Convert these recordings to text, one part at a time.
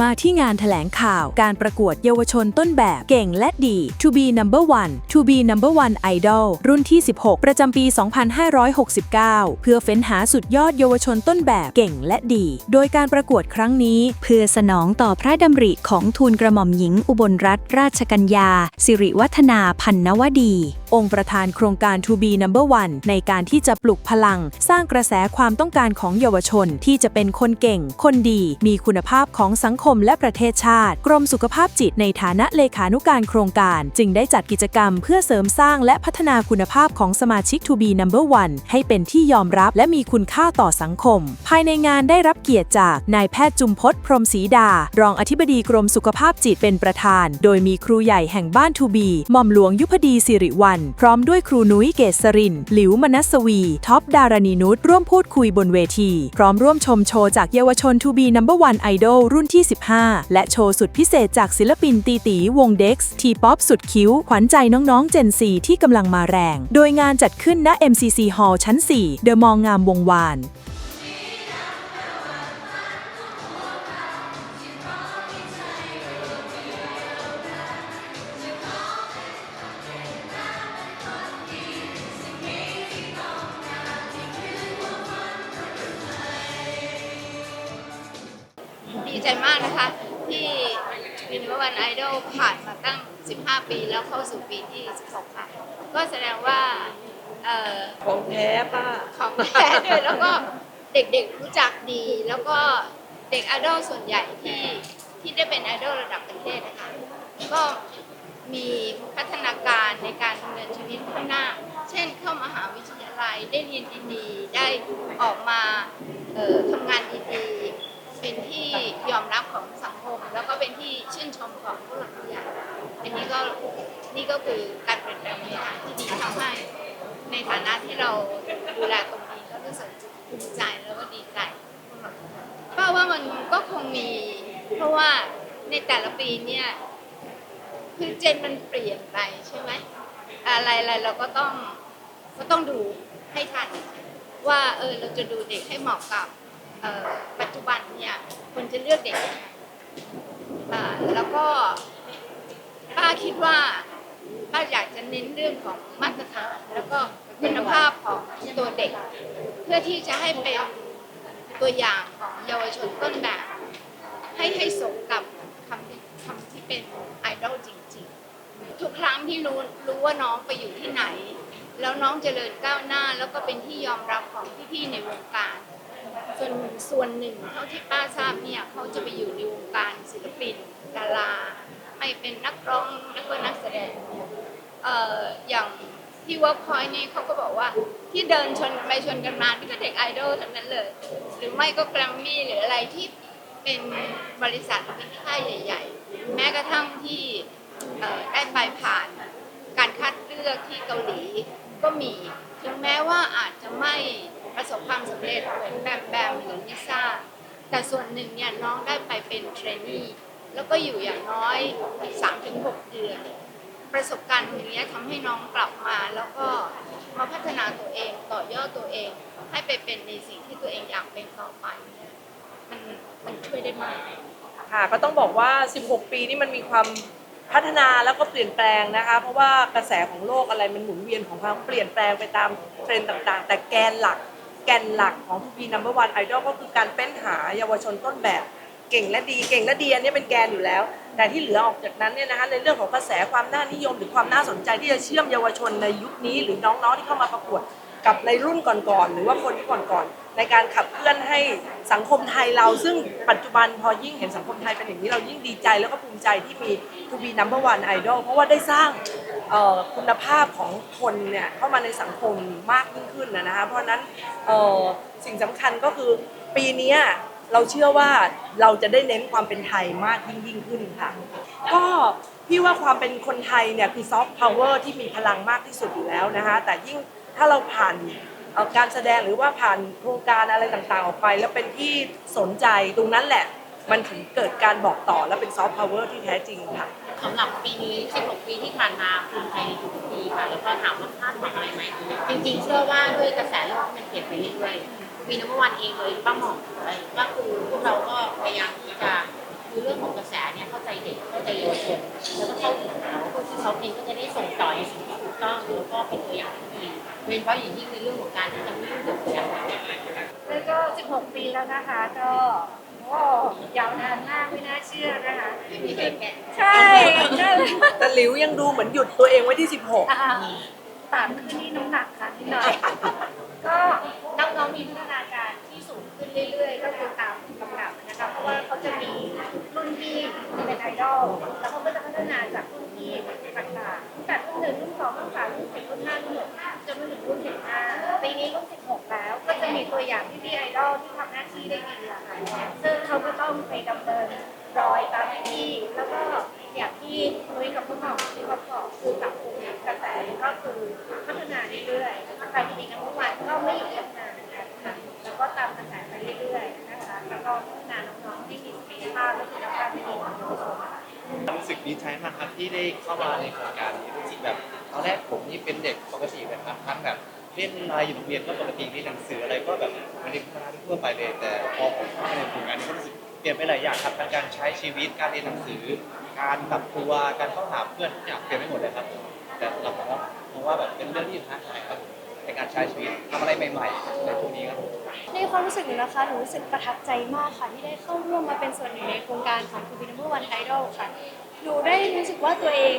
มาที่งานแถลงข่าวการประกวดเยาวชนต้นแบบเก่งและดี To be number one To be number one idol รุ่นที่ 16 ประจำปี 2569 เพื่อเฟ้นหาสุดยอดเยาวชนต้นแบบเก่งและดี โดยการประกวดครั้งนี้ เพื่อสนองต่อพระดำริของทูลกระหม่อมหญิงอุบลรัตนราชกัญญา สิริวัฒนาพันนวดี องค์ประธานโครงการ To be number one ในการที่จะปลุกพลัง สร้างกระแสความต้องการของเยาวชนที่จะเป็นคนเก่ง คนดี มีคุณภาพของสังคมและประเทศชาติ กรมสุขภาพจิตในฐานะเลขานุการโครงการ จึงได้จัดกิจกรรมเพื่อเสริมสร้างและพัฒนาคุณภาพของสมาชิก To be number one ให้เป็นที่ยอมรับและมีคุณค่าต่อสังคม ภายในงานได้รับเกียรติจากนายแพทย์จุมพศพรหมศรีดา รองอธิบดีกรมสุขภาพจิตเป็นประธาน โดยมีครูใหญ่แห่งบ้านทูบีหม่อมหลวงยุพดีสิริวัลพร้อมด้วยครูนุ้ยเกษริน หลิวมนัสวี ท็อปดารณีนุชร่วมพูดคุยบนเวที พร้อมร่วมชมโชว์จากเยาวชนทูบีนัมเบอร์วันไอดอลรุ่นที่25 และโชว์สุดพิเศษจากศิลปินตีตีวงเด็กซ์ทีป๊อปสุดคิ้ว ขวัญใจน้องๆ เจนซีที่กำลังมาแรง โดยงานจัดขึ้นณ MCC Hall ชั้น 4 เดอะมองงามวงวาน ใจมากนะคะ ที่วินวันไอดอลผ่านมาตั้ง 15 ปีแล้วเข้าสู่ปีที่ 16 ค่ะ ก็แสดงว่าเอ่อของแท้ป้าของแท้ด้วยแล้วก็เด็กๆรู้จักดี แล้วก็เด็กไอดอลส่วนใหญ่ที่ที่ได้เป็นไอดอลระดับประเทศนะคะก็มีพัฒนาการในการดำเนินชีวิตข้างหน้า เช่นเข้ามหาวิทยาลัยได้เรียนดีๆ ได้ออกมาออทำงานดีๆ เป็นที่ยอมรับของสังคม แล้วก็เป็นที่ชื่นชมของผู้หลักผู้ใหญ่อันนี้ก็นี่ก็คือการเปลี่ยนแปลงในทางที่ดีทำให้ในฐานะที่เราดูแลตรงนี้ก็รู้สึกภูมิใจแล้วก็ดีใจก็ว่ามันก็คงมี เพราะว่าในแต่ละปีเนี่ยคือเจนมันเปลี่ยนไปใช่ไหมอะไรอะไรเราก็ต้องก็ต้องดูให้ทันว่าเออเราจะดูเด็กให้เหมาะกับ ปัจจุบันเนี่ยควรจะเลือกเด็กยังไงแล้วก็ป้าคิดว่าป้าอยากจะเน้นเรื่องของมาตรฐานแล้วก็คุณภาพของตัวเด็ก เพื่อที่จะให้เป็นตัวอย่างของเยาวชนต้นแบบ ให้ให้สมกับคำที่คำที่เป็นไอดอลจริงๆ ทุกครั้งที่รู้รู้ว่าน้องไปอยู่ที่ไหน แล้วน้องเจริญก้าวหน้า แล้วก็เป็นที่ยอมรับของพี่ๆในวงการ ส่วนส่วนหนึ่งเท่าที่ป้าทราบเนี่ยเขาจะไปอยู่ในวงการศิลปินดาราไม่เป็นนักร้องแล้วก็นักแสดงเอ่ออย่างที่เวิร์กพอยต์นี่เขาก็บอกว่าที่เดินชนกันไปชนกันมานี่ก็เด็กไอดอลทั้งนั้นเลย หรือไม่ก็แกรมมี่หรืออะไรที่เป็นบริษัทเป็นค่ายใหญ่ ๆ แม้กระทั่งที่ได้ไปผ่านการคัดเลือกที่เกาหลีก็มี ถึงแม้ว่าอาจจะไม่ ประสบความสำเร็จเหมือนแบมแบมหรือลิซ่า แต่ส่วนหนึ่งเนี่ยน้องได้ไปเป็นเทรนนีแล้วก็อยู่อย่างน้อย 3-6 เดือน ประสบการณ์ตรงนี้ทำให้น้องกลับมา แล้วก็มาพัฒนาตัวเองต่อยอดตัวเอง ให้ไปเป็นในสิ่งที่ตัวเองอยากเป็นต่อไปเนี่ยมันมันช่วยได้มากค่ะก็ต้องบอกว่า 16 ปีนี่มันมีความพัฒนาแล้วก็เปลี่ยนแปลงนะคะ เพราะว่ากระแสของโลกอะไรมันหมุนเวียนของความเปลี่ยนแปลงไปตามเทรนด์ต่าง ๆ แต่แกนหลัก แกนหลักของ2 p Number One Idol ก็คือการเฟ้นหาเยาวชนต้นแบบ เก่งและดีเก่งและดีอันนี้เป็นแกนอยู่แล้ว แต่ที่เหลือออกจากนั้นเนี่ยนะคะในเรื่องของกระแสความน่านิยม หรือความน่าสนใจที่จะเชื่อมเยาวชนในยุคนี้ หรือน้องๆที่เข้ามาประกวดกับในรุ่นก่อนๆหรือว่าคนที่ก่อนๆในการขับเคลื่อนให้สังคมไทยเรา ซึ่งปัจจุบันพอยิ่งเห็นสังคมไทยเป็นอย่างนี้เรายิ่งดีใจแล้วก็ภูมิใจที่มี To be number one idol เพราะว่าได้สร้าง คุณภาพของคนเนี่ยเข้ามาในสังคมมากยิ่งขึ้นนะนะคะเพราะนั้นสิ่งสำคัญก็คือปีนี้เราเชื่อว่าเราจะได้เน้นความเป็นไทยมากยิ่งยิ่งขึ้นค่ะ ก็พี่ว่าความเป็นคนไทยเนี่ยคือซอฟต์พาวเวอร์ที่มีพลังมากที่สุดอยู่แล้วนะคะแต่ยิ่งถ้าเราผ่านการแสดงหรือว่าผ่านโครงการอะไรต่างๆออกไป แล้วเป็นที่สนใจตรงนั้นแหละ มันถึงเกิดการบอกต่อและเป็นซอฟต์พาวเวอร์ที่แท้จริงค่ะสำหรับปีนี้ 16 ปีที่ผ่านมาคุณ กปีค่ะแล้วก็ถามว่าคาดหวังอะไรไหมจริงๆ เชื่อว่าด้วยกระแสโลกมันเปลี่ยนไปเรื่อยๆปีนับวันเองเลยป้าหมองอะไรก็คือพวกเราก็พยายามที่จะคือเรื่องของกระแสเนี่ยเข้าใจเด็กเข้าใจเยาวชนแล้วก็เข้าถึงเขาเพื่อที่เขาเองก็จะได้ส่งต่อในสิ่งที่ถูกต้องแล้วก็เป็นตัวอย่างที่ดีโดยเฉพาะอย่างยิ่งในเรื่องของการที่จะไม่ยุ่งเกี่ยวกับยาเสพติดแล้วก็ 16 ปีแล้วนะคะก็ โอ้ยาวนานมากไม่น่าเชื่อนะคะใช่ใช่แต่หลิวยังดูเหมือนหยุดตัวเองไว้ที่ 16 อ่าสามขึ้นนี่น้ำหนักค่ะนิดหน่อย ก็น้องๆมีพัฒนาการที่สูงขึ้นเรื่อยๆ ก็คือตามลำดับนะคะเพราะว่าเขาจะมีรุ่นพี่ที่เป็นไอดอลแล้วเขาก็จะพัฒนาจากรุ่นพี่ต่างๆตั้งแต่รุ่นหนึ่งรุ่นสองรุ่นสามรุ่นสี่รุ่นห้ารุ่นหกจนมาถึงรุ่นสิบห้าปีนี้รุ่นสิบหกแล้วก็ จะมีตัวอย่างที่พี่ไอดอลที่ทำหน้าที่ได้ดีอะค่ะซึ่งเขาก็ต้องไปดำเนินรอยตามที่แล้วก็อย่างที่นุ้ยกับพวกเราที่เขาบอกคือปรับปรุงกระแสก็คือพัฒนาเรื่อยๆใครที่ดีกันเมื่อวานก็ไม่หยุดพัฒนาเหมือนกันค่ะแล้วก็ตามกระแสไปเรื่อยๆนะคะแล้วก็พัฒนาน้องๆให้มีศักยภาพและคุณภาพที่ดีของตัวเองรู้สึกดีใจมากครับที่ได้เข้ามาในโครงการนี้รู้สึกแบบตอนแรกผมนี่เป็นเด็กปกติเลยครับทั้งแบบ เล่นอะไรอยู่โรงเรียนก็ปกติเรียนหนังสืออะไรก็แบบมันเด็กธรรมดาทั่วไปเลยแต่พอผมเข้ามาในโครงการนี้ก็รู้สึกเปลี่ยนไปหลายอย่างครับทั้งการใช้ชีวิตการเรียนหนังสือ การปรับตัวการเข้าหาเพื่อนทุกอย่างเปลี่ยนไปหมดเลยครับผมแต่สำหรับผมว่ามองว่าแบบเป็นเรื่องที่ท้าทายครับในการใช้ชีวิตทำอะไรใหม่ๆในช่วงนี้ครับในความรู้สึกหนูนะคะหนูรู้สึกประทับใจมากค่ะที่ได้เข้าร่วมมาเป็นส่วนหนึ่งในโครงการของ To Be Number One Idol ค่ะหนูได้รู้สึกว่าตัวเอง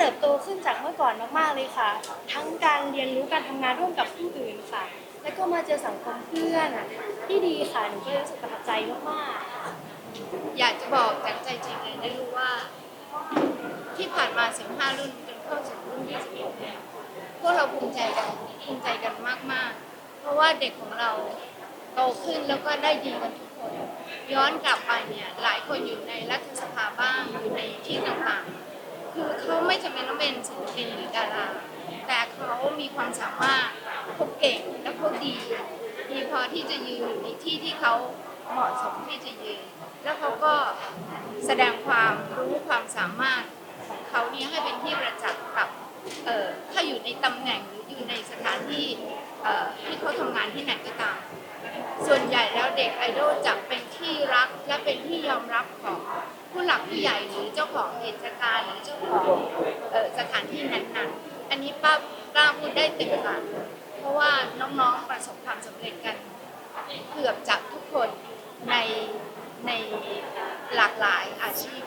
เติบโตขึ้นจากเมื่อก่อนมากๆเลยค่ะ ทั้งการเรียนรู้การทำงานร่วมกับผู้อื่นค่ะ แล้วก็มาเจอสังคมเพื่อนที่ดีค่ะหนูก็รู้สึกประทับใจมากๆ อยากจะบอกจากใจจริงเลยได้รู้ว่า ที่ผ่านมา 15 รุ่นจนเข้าสู่รุ่นที่11เนี่ยพวกเราภูมิใจกันภูมิใจกันมากๆ เพราะว่าเด็กของเราโตขึ้นแล้วก็ได้ดีกันทุกคน ย้อนกลับไปเนี่ยหลายคนอยู่ในรัฐสภาบ้างอยู่ในที่ต่างๆ จำเป็นต้องเป็นศิลปินหรือดาราแต่เขามีความสามารถเขาเก่งและเขาดีดีพอที่จะยืนอยู่ในที่ที่เขาเหมาะสมที่จะยืน แล้วเขาก็แสดงความรู้ความสามารถของเขาเนี่ยให้เป็นที่ประจักษ์กับเอ่อถ้าอยู่ในตำแหน่งหรืออยู่ในสถานที่เอ่อที่เขาทำงานที่ไหนก็ตาม ส่วนใหญ่แล้วเด็กไอดอลจะเป็นที่รักและเป็นที่ยอมรับของ ผู้หลักผู้ใหญ่หรือเจ้าของกิจการหรือเจ้าของสถานที่นั้นๆ อันนี้ป้ากล้าพูดได้เต็มปากเลยเพราะว่าน้องๆประสบความสำเร็จกัน เกือบจะทุกคนในในหลากหลายอาชีพ